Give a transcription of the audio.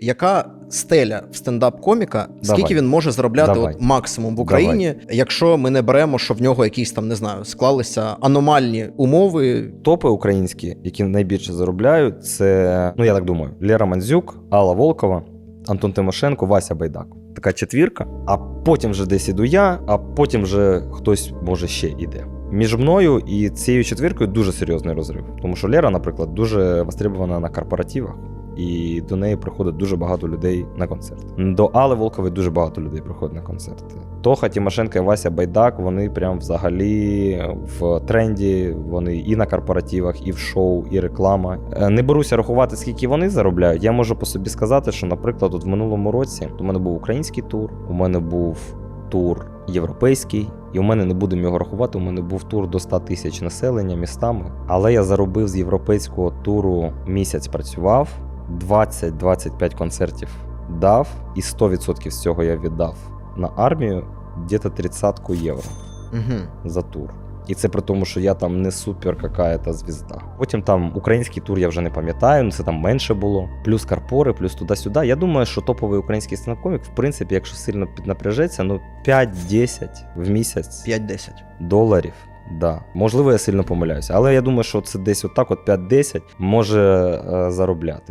Яка стеля в стендап-коміка, скільки Давай. він може заробляти Давай. от максимум в Україні, якщо ми не беремо, що в нього якісь там не знаю, склалися аномальні умови. Топи українські, які найбільше заробляють, це, ну я так думаю, Лера Мандзюк, Алла Волкова, Антон Тимошенко, Вася Байдак. Така четвірка, а потім вже десь іду я, а потім вже хтось може ще іде. Між мною і цією четвіркою дуже серйозний розрив. Тому що Лера, наприклад, дуже востребована на корпоративах. І до неї приходить дуже багато людей на концерт. До Алли Волкової дуже багато людей приходить на концерти. Тоха Тимошенко і Вася Байдак, вони прям взагалі в тренді, вони і на корпоративах, і в шоу, і реклама. Е, Не беруся рахувати, скільки вони заробляють. Я можу по собі сказати, що, наприклад, от в минулому році у мене був український тур, у мене був тур європейський, і у мене не будемо його рахувати. У мене був тур до 100 тисяч населення містами. Але я заробив з європейського туру місяць працював, 20-25 концертів дав, і 100% з цього я віддав на армію десь 30 євро Угу. за тур. І це при тому, що я там не супер какая-то звізда. Потім там український тур я вже не пам'ятаю, ну це там менше було. Плюс карпори, плюс туди-сюди. Я думаю, що топовий український стендап-комік, в принципі, якщо сильно піднапряжеться, ну 5-10 в місяць 5-10. доларів. Да. Можливо, я сильно помиляюся, але я думаю, що це десь отак, от 5-10 може е, заробляти.